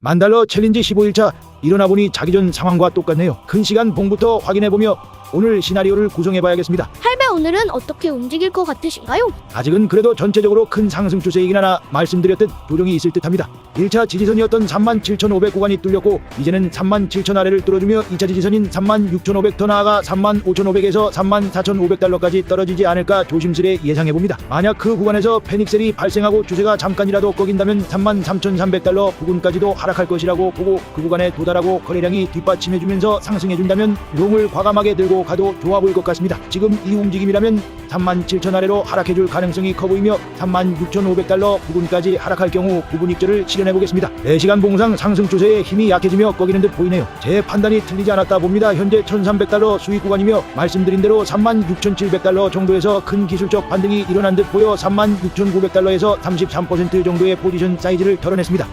만달러 챌린지 15일차 일어나 보니 자기 전 상황과 똑같네요. 큰 시간 봉부터 확인해 보며 오늘 시나리오를 구성해 봐야겠습니다. 할배 오늘은 어떻게 움직일 것 같으신가요? 아직은 그래도 전체적으로 큰 상승 추세이긴 하나 말씀드렸듯 조정이 있을 듯합니다. 1차 지지선이었던 37,500 구간이 뚫렸고 이제는 37,000 아래를 뚫어주며 2차 지지선인 36,500 더 나아가 35,500에서 34,500달러까지 떨어지지 않을까 조심스레 예상해 봅니다. 만약 그 구간에서 패닉셀이 발생하고 주세가 잠깐이라도 꺾인다면 33,300달러 부근까지도 하락할 것이라고 보고 그 구간에 도달 하고 거래량이 뒷받침해주면서 상승해준다면 롱을 과감하게 들고 가도 좋아 보일 것 같습니다. 지금 이 움직임이라면 37,000 아래로 하락해줄 가능성이 커 보이며 36,500달러 부근까지 하락할 경우 부분 입절을 실현해 보겠습니다. 4시간 봉상 상승 추세에 힘이 약해지며 꺾이는 듯 보이네요. 제 판단이 틀리지 않았다 봅니다. 현재 1,300달러 수익 구간이며 말씀드린 대로 36,700달러 정도에서 큰 기술적 반등이 일어난 듯 보여 36,900달러에서 33% 정도의 포지션 사이즈를 털어냈습니다.